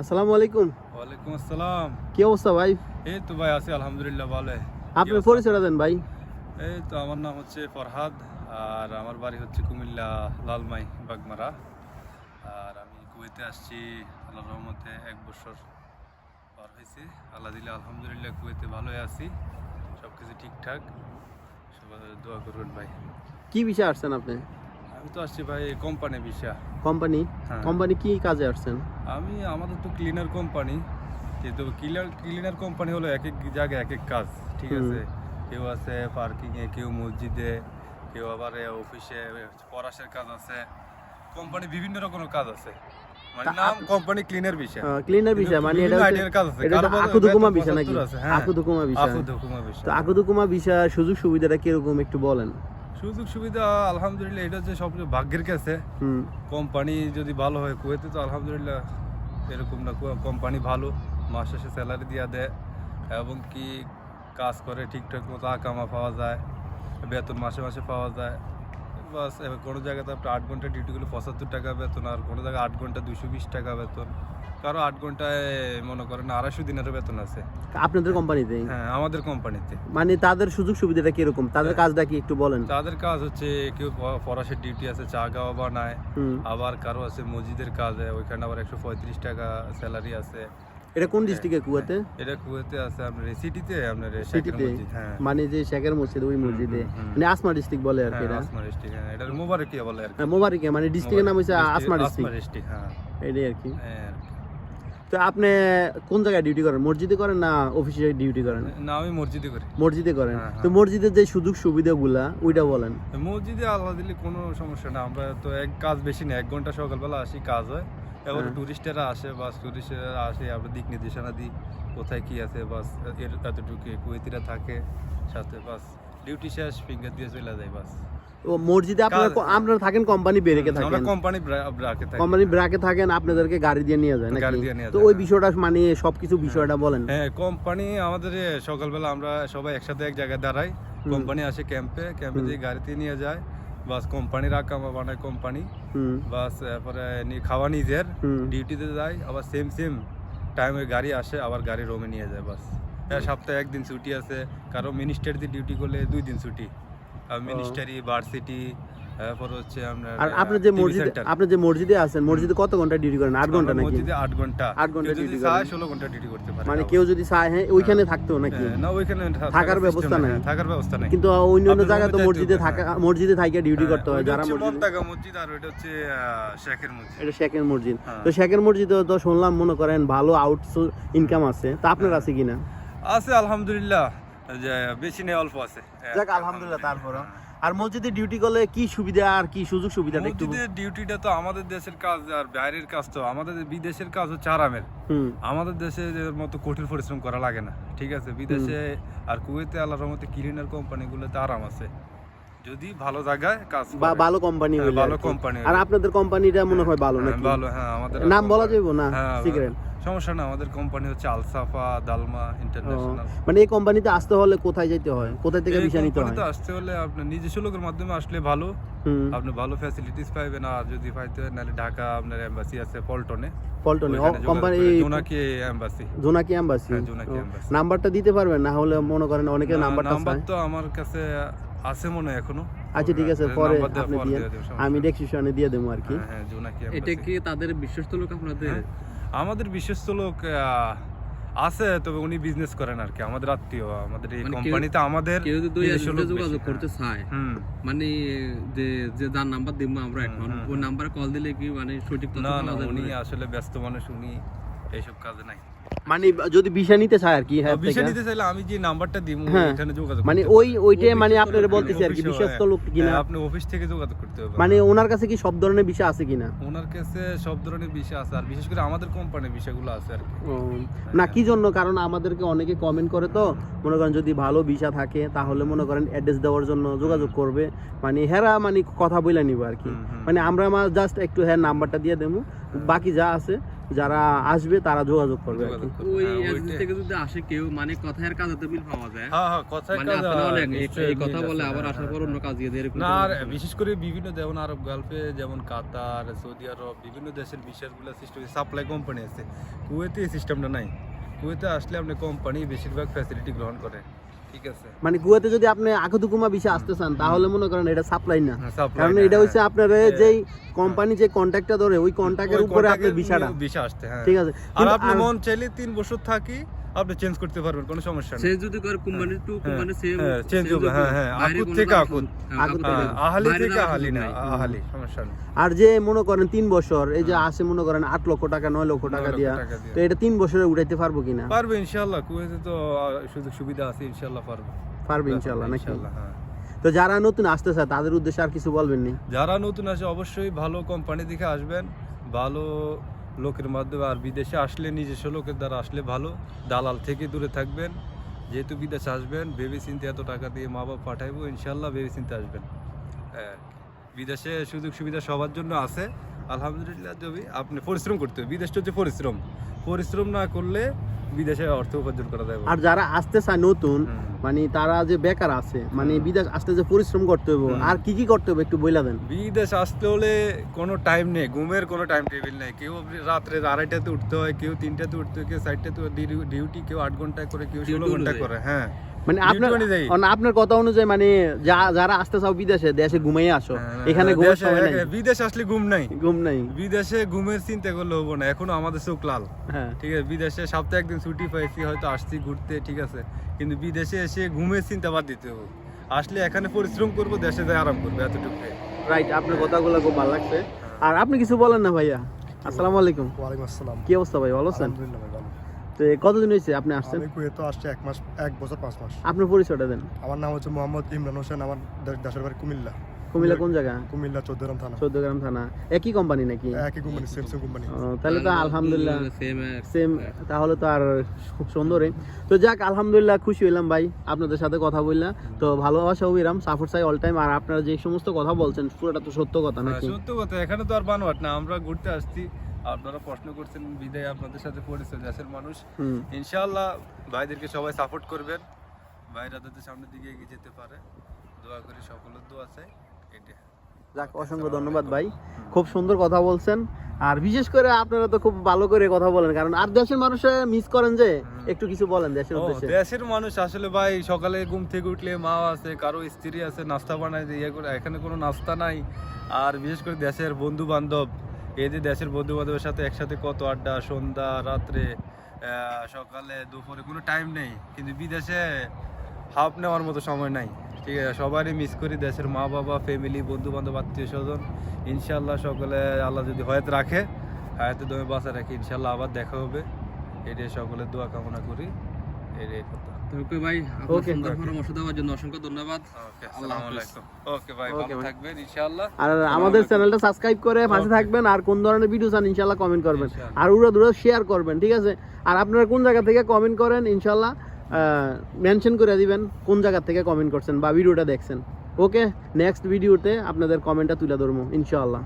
আসসালামু আলাইকুম। ওয়ালাইকুম আসসালাম। কি অবস্থা ভাই? এই তো ভাই আছি আলহামদুলিল্লাহ ভালো। আপনার পরিচয়টা দেন ভাই। এই তো আমার নাম হচ্ছে ফরহাদ আর আমার বাড়ি হচ্ছে কুমিল্লা লালমাই বাগমারা। আর আমি কুয়েতে আসছি আল্লাহ রহমতে এক বছর পার হয়েছে। আল্লাহ দিলে আলহামদুলিল্লাহ কুয়েতে ভালোই আছি। সব কিছু ঠিকঠাক। সবাই দোয়া করবেন ভাই। কি বিষয়ে আসছেন আপনি? আমি তো আসছি ভাই কোম্পানি বিষয়। কোম্পানি। কোম্পানি কি কাজে আসছেন? আমি আমাদের তো ক্লিনার কোম্পানি কিন্তু ক্লিনার ক্লিনার কোম্পানি হলো এক এক জায়গায় এক এক কাজ ঠিক আছে? কেউ আছে পার্কিংয়ে কেউ মসজিদে কেউ আবার অফিসে পড়াশের কাজ আছে। কোম্পানি বিভিন্ন রকমের কাজ আছে। মানে নাম কোম্পানি ক্লিনার বিষয়। ক্লিনার বিষয় মানে এটা আইডিয়ার কাজ আছে। কারও আকুদুকুমা বিষয় নাকি? 75 আছে, হ্যাঁ। আকুদুকুমা বিষয়। আকুদুকুমা বিষয়। তো আকুদুকুমা বিষয় সুযোগ সুবিধাটা কীরকম একটু বলেন? সুযোগ সুবিধা আলহামদুলিল্লাহ এটা হচ্ছে সব ভাগ্যের কাছে। কোম্পানি যদি ভালো হয় কুয়েতে তো আলহামদুলিল্লাহ এরকম না কোম্পানি ভালো মাস শেষে স্যালারি দিয়া দেয় এবং কি কাজ করে ঠিকঠাক মতো আকামা পাওয়া যায় বেতন মাসে মাসে পাওয়া যায় বাস এবার কোনো জায়গাতে আপনার আট ঘণ্টা ডিউটি করলে পঁচাত্তর টাকা বেতন আর কোনো জায়গায় আট ঘণ্টা দুশো বিশ টাকা বেতন। কারও আট ঘন্টায় মনে করেন আড়াইশো দিনেরও বেতন আছে। আপনাদের কোম্পানিতে? হ্যাঁ আমাদের কোম্পানিতে। মানে তাদের সুযোগ সুবিধাটা কীরকম? তাদের হ্যাঁ। কাজটা কি একটু বলেন। তাদের কাজ হচ্ছে কেউ ফরাসের ডিউটি আছে চা গাওয়া বানায়। আবার কারও আছে মসজিদের কাজে ওইখানে আবার একশো পঁয়ত্রিশ টাকা স্যালারি আছে। এটা কোন ডিস্ট্রিক্টে কুয়াতে? এটা কুয়েতে আছে আপনার সিটিতে আপনার সিটিতে হ্যাঁ। মানে যে শেখের মসজিদ ওই মসজিদে। মানে আসমা ডিস্ট্রিক্ট বলে আর কি হ্যাঁ, এটা? আসমা ডিস্ট্রিক্ট হ্যাঁ। এটার মোবারকিয়া বলে আর কি। হ্যাঁ, মোবারকে মানে ডিস্ট্রিক্টের নাম হচ্ছে আসমা ডিস্ট্রিক্ট, ডিস্ট্রিক্ট ডিস্ট্রিক্ট হ্যাঁ। এটাই আর কি। হ্যাঁ। তো আপনি কোন জায়গায় ডিউটি করেন? মসজিদে করেন না অফিসে ডিউটি করেন? না আমি মসজিদে করি। মসজিদে করেন? হ্যাঁ, তো মসজিদের যে সুযোগ সুবিধাগুলা ওইটা বলেন। মসজিদে আল্লাহ দিলে কোনো সমস্যা না। আমরা তো এক কাজ বেশি না এক ঘণ্টা সকালবেলা আসি কাজ হয়। এবার হ্যাঁ। টুরিস্টেরা আসে বাস টুরিস্টেরা আসে আমরা দিক নির্দেশনা দিই কোথায় কি আছে বাসের এতটুকু কুয়েতিরা থাকে সাথে বাস ডিউটি শেষ ফিঙ্গার দিয়ে চলে যায় বাস। মসজিদে আপনারা আপনারা থাকেন কোম্পানি বেরেকে আমরা থাকেন। কোম্পানি ব্রাকে থাকি। কোম্পানি ব্রাকে থাকেন আপনাদেরকে গাড়ি দিয়ে নিয়ে যায় নাকি? তো ওই হ্যাঁ। বিষয়টা মানে সবকিছু বিষয়টা বলেন। হ্যাঁ কোম্পানি আমাদের সকালবেলা আমরা সবাই একসাথে এক জায়গায় দাঁড়াই। কোম্পানি আসে ক্যাম্পে ক্যাম্পে দিয়ে গাড়িতে নিয়ে যায়। বাস কোম্পানির আকামা বানায় কোম্পানি বাস এরপরে নি- খাওয়া নিজের ডিউটিতে যায় আবার সেম সেম টাইমে গাড়ি আসে আবার গাড়ি রোমে নিয়ে যায় বাস। হ্যাঁ সপ্তাহে একদিন ছুটি আছে। কারও মিনিস্টার দিয়ে ডিউটি করলে দুই দিন ছুটি। মিনিস্টারি ভার্সিটি তারপর হচ্ছে আপনার আর আপনি যে মসজিদে। আপনি যে মসজিদে আছেন মসজিদে কত ঘণ্টা ডিউটি করেন? আট ঘণ্টা নাকি? মসজিদে আট ঘণ্টা। আট ঘণ্টা চায় করেন। ষোলো ঘণ্টা ডিউটি করতে পারে। মানে কেউ যদি চায় হ্যাঁ ওইখানে থাকতো নাকি? হ্যাঁ, না ওইখানে থাকার ব্যবস্থা নাই? হ্যাঁ, থাকার ব্যবস্থা নাই। কিন্তু অন্য অন্য জায়গায় তো মসজিদে থাকা হ্যাঁ। মসজিদে থাইকে ডিউটি হ্যাঁ, করতে হয় যারা মসজিদে মসজিদ আর ওইটা হচ্ছে শেখের মসজিদ। এটা শেখের মসজিদ। হ্যাঁ। তো শেখের মসজিদে তো শুনলাম মনে করেন ভালো আউট ইনকাম আছে। তা আপনার হ্যাঁ। আছে কিনা? আছে আলহামদুলিল্লাহ। বেশি নেই অল্প আছে। যাক আলহামদুলিল্লাহ তারপরে আর মসজিদে ডিউটি করলে কি সুবিধা আর কি সুযোগ সুবিধা একটু মসজিদের ডিউটিটা তো আমাদের দেশের কাজ আর বাইরের কাজ তো। আমাদের বিদেশের কাজ হচ্ছে আরামের আমাদের দেশে মতো কঠিন পরিশ্রম করা লাগে না ঠিক আছে? বিদেশে আর কুয়েতে আল্লাহর রহমতে ক্লিনার কোম্পানিগুলোতে আরাম আছে। যদি ভালো জায়গায় কাজ বা ভালো কোম্পানি হ্যাঁ, হইলে ভালো কোম্পানি আর আপনাদের কোম্পানিটা মনে হয় ভালো হ্যাঁ, নাকি? ভালো হ্যাঁ আমাদের নাম বলা যাবে না? হ্যাঁ, সিগারেট সমস্যা না আমাদের কোম্পানি হচ্ছে আলসাফা দালমা ইন্টারন্যাশনাল মানে এই কোম্পানিতে আসতে হলে কোথায় যেতে হয়? কোথায় থেকে ভিসা নিতে হয়? আসতে হলে নিজস্ব লোকের মাধ্যমে আসলে ভালো। আপনি ভালো ফ্যাসিলিটিস পাইবেন আর যদি পাইতে হয় নাহলে ঢাকা আপনার এম্বাসি আছে পল্টনে। পল্টনে। Company Jonaki embassy Jonaki embassy হ্যাঁ। নাম্বারটা দিতে পারবেন না হলে মনে করেন অনেকে নাম্বারটা নাম্বার তো আমার কাছে আছে মনে এখনও। আচ্ছা ঠিক আছে পরে আপনি দিয়ে আমি ডেসক্রিপশনে দিয়ে দেবো আর কি। হ্যাঁ, হ্যাঁ, জোনাকি এটা কি তাদের বিশ্বস্ত লোক আপনাদের? হ্যাঁ, আমাদের বিশ্বস্ত লোক আছে তবে উনি বিজনেস করেন আর কি আমাদের আত্মীয় আমাদের এই কোম্পানিতে আমাদের কেউ যদি যোগাযোগ। করতে চায় মানে যে যে যার নাম্বার দিব আমরা এখন ওই নাম্বারে কল দিলে কি মানে সঠিক না? উনি আসলে ব্যস্ত মানুষ উনি এইসব কাজে নাই। মানে যদি ভিসা নিতে চায় আর কি হ্যাঁ বিষয় নিতে চাইলে আমি যে নাম্বারটা দিব হ্যাঁ। এখানে যোগাযোগ মানে ওই। ওইটাই মানে আপনারা বলতেছি আর কি বিশ্বস্ত। লোক কিনা হ্যাঁ, আপনি অফিস থেকে যোগাযোগ করতে হবে। মানে ওনার কাছে কি সব ধরনের বিষয় আছে কিনা ওনার কাছে সব ধরনের বিষয় আছে আর বিশেষ করে আমাদের কোম্পানির বিষয়গুলো আছে আর কি। না কি জন্য? কারণ আমাদেরকে অনেকে কমেন্ট করে তো মনে করেন যদি ভালো ভিসা থাকে তাহলে মনে করেন অ্যাড্রেস দেওয়ার জন্য যোগাযোগ করবে। মানে হেরা মানে কথা বলে নিব আর কি। মানে আমরা জাস্ট একটু হ্যাঁ নাম্বারটা দিয়ে দেবো বাকি যা আছে যারা আসবে তারা যোগাযোগ করবে আর কি। ওই হ্যাঁ, এজেন্সি থেকে যদি আসে কেউ মানে আর কাজে মিল পাওয়া যায়। হ্যাঁ হ্যাঁ কথায় মানে কাজ, আপনারা আহ, অনেক এই- কথা বলে আবার হ্যাঁ, আসার পর হ্যাঁ। অন্য কাজ দিয়ে এরকম না আর বিশেষ করে বিভিন্ন যেমন আরব গালফে যেমন কাতার সৌদি আরব বিভিন্ন দেশের বিষয়গুলো সিস্টেম সাপ্লাই কোম্পানি আছে। কুয়েতে এই সিস্টেমটা নাই। কুয়েতে আসলে আপনি কোম্পানি বেশিরভাগ ফ্যাসিলিটি গ্রহণ করে। মানে গুয়াতে যদি আপনি আকুতুকুমা বিষে আসতে চান তাহলে মনে করেন এটা সাপ্লাই না। হ্যাঁ, কারণ এটা হচ্ছে হ্যাঁ। আপনার হ্যাঁ। যেই কোম্পানি যে কন্ট্যাক্টটা ধরে ওই কন্ট্যাক্টের ওই উপরে আপনার বিষয়টা বিষয় আসতে ঠিক আছে। আর আপনি মন চাইলে তিন বছর থাকি আপনি চেঞ্জ করতে পারবেন কোনো সমস্যা নেই। যদি করে কোম্পানি টু কোম্পানি সে হ্যাঁ, change সে হবে, হ্যাঁ, হ্যাঁ, আকুত থেকে আকুত। হ্যাঁ, হ্যাঁ। আহালি থেকে আহালি না আহালি সমস্যা নেই। আর যে মনে করেন তিন বছর এই যে আসে মনে করেন আট লক্ষ টাকা নয় লক্ষ টাকা দিয়া তো এটা তিন বছরে উঠাইতে পারব কিনা? পারবে ইনশাআল্লাহ কুয়েতে তো সুযোগ সুবিধা আছে ইনশাআল্লাহ পারবে। পারবে ইনশাল্লাহ নাকি? হ্যাঁ। তো যারা নতুন আসতে চায় তাদের উদ্দেশ্যে আর কিছু বলবেন নি যারা নতুন আসে অবশ্যই ভালো কোম্পানি দেখে আসবেন ভালো লোকের মাধ্যমে আর বিদেশে আসলে, নিজস্ব লোকের দ্বারা আসলে ভালো। দালাল থেকে দূরে থাকবেন। যেহেতু বিদেশে আসবেন ভেবে চিন্তে এত টাকা দিয়ে মা বাবা পাঠাইবো ইনশাল্লাহ ভেবে চিন্তে আসবেন। হ্যাঁ বিদেশে সুযোগ সুবিধা সবার জন্য আছে। আলহামদুলিল্লাহ যদি আপনি পরিশ্রম করতে হবে। বিদেশটা হচ্ছে পরিশ্রম। পরিশ্রম না করলে বিদেশে অর্থ উপার্জন করা যাবে আর যারা আসতে চায় নতুন মানে তারা যে বেকার আছে মানে বিদেশ আসতে যে পরিশ্রম করতে হবে আর কি কি করতে হবে একটু বইলা দেন। বিদেশ আসতে হলে কোনো টাইম নেই ঘুমের কোনো টাইম টেবিল নেই। কেউ রাত্রে আড়াইটাতে উঠতে হয় কেউ তিনটাতে উঠতে হয় কেউ চারটাতে ডিউটি কেউ আট ঘন্টায় করে কেউ ষোলো ঘণ্টা করে হ্যাঁ। মানে আপনার আপনার কথা অনুযায়ী মানে যারা আসতে চাও বিদেশে দেশে ঘুমাইয়ে আসো। হ্যাঁ, এখানে হ্যাঁ, ঘুমের সময় নাই। বিদেশে আসলে ঘুম নাই। ঘুম নাই। বিদেশে ঘুমের চিন্তা করলে হব না। এখনও আমাদের চোখ লাল। হ্যাঁ। ঠিক আছে বিদেশে সপ্তাহে একদিন ছুটি পাইছি হয়তো আসছি ঘুরতে ঠিক আছে। কিন্তু বিদেশে এসে ঘুমের চিন্তা বাদ দিতে হবে। আসলে এখানে পরিশ্রম করব দেশে যাই আরাম করব এতটুকু রাইট আপনার কথাগুলো খুব ভালো লাগছে। আর আপনি কিছু বলেন না ভাইয়া। আসসালামু আলাইকুম। ওয়ালাইকুম আসসালাম। কি অবস্থা ভাই ভালো আছেন? আলহামদুলিল্লাহ ভাই ভালো। তো কতদিন হয়েছে আপনি আসছেন? আমি কুয়েত আসছে এক মাস এক বছর পাঁচ মাস। আপনার পরিচয়টা দেন। আমার নাম হচ্ছে মোহাম্মদ ইমরান হোসেন আমার দেশের বাড়ি কুমিল্লা। কুমিল্লা কোন জায়গা? কুমিল্লা চৌদ্দগ্রাম থানা। চৌদ্দগ্রাম থানা। একই কোম্পানি নাকি? একই কোম্পানি স্যামসাং কোম্পানি তাহলে তো আলহামদুলিল্লাহ সেম তাহলে তো আর খুব সুন্দরই তো যাক আলহামদুলিল্লাহ খুশি হইলাম ভাই আপনাদের সাথে কথা বললাম। তো ভালোবাসা অবিরাম সাপোর্ট চাই অল টাইম আর আপনারা যে সমস্ত কথা বলছেন পুরোটা তো সত্য কথা হ্যাঁ, নাকি সত্য কথা। এখানে তো আর বানোয়াট না আমরা ঘুরতে আসছি। আপনারা প্রশ্ন করছেন বিদায় আপনাদের সাথে পরিচয় দেশের মানুষ। ইনশাআল্লাহ ভাইদেরকে সবাই সাপোর্ট করবেন। ভাইরা যাতে সামনের দিকে এগিয়ে যেতে পারে দোয়া করি সকলের দোয়া চাই। এটা যাক অসংখ্য ধন্যবাদ ভাই। খুব সুন্দর কথা বলছেন। আর বিশেষ করে আপনারা তো খুব ভালো করে কথা বলেন কারণ আর দেশের মানুষে মিস করেন যে একটু কিছু বলেন দেশের উদ্দেশ্যে। দেশের মানুষ আসলে ভাই সকালে ঘুম থেকে উঠলে মা আছে কারও স্ত্রী আছে নাস্তা বানায় দিয়ে ইয়ে করে এখানে কোনো নাস্তা নাই। আর বিশেষ করে দেশের বন্ধু বান্ধব এই যে দেশের বন্ধু বান্ধবের সাথে একসাথে কত আড্ডা, সন্ধ্যা, রাত্রে সকালে, দুপুরে কোনো টাইম নেই। কিন্তু বিদেশে হাফ নেওয়ার মতো সময় নাই। ঠিক আছে, সবারই মিস করি দেশের মা বাবা ফ্যামিলি বন্ধু বান্ধব আত্মীয় স্বজন। ইনশাল্লাহ সকলে আল্লাহ যদি হয়াত রাখে, হায়াতে দমে বাঁচা রাখে ইনশাল্লাহ আবার দেখা হবে। এটাই সকলের দোয়া কামনা করি। এটাই কথা ওকে ভাই আপনার সুন্দর পরামর্শ দেওয়ার জন্য অসংখ্য ধন্যবাদ। ওকে আসসালামু আলাইকুম। ওকে ভাই ভালো থাকবেন ইনশাআল্লাহ। আর আমাদের চ্যানেলটা সাবস্ক্রাইব করে পাশে থাকবেন আর কোন ধরনের ভিডিও চান ইনশাল্লাহ কমেন্ট করবেন। আর উড়া দুরা শেয়ার করবেন ঠিক আছে? আর আপনারা কোন জায়গা থেকে কমেন্ট করেন ইনশাল্লাহ মেনশন করে দিবেন কোন জায়গা থেকে কমেন্ট করছেন বা ভিডিওটা দেখছেন। ওকে নেক্সট ভিডিওতে আপনাদের কমেন্টটা তুলে ধরবো ইনশাআল্লাহ।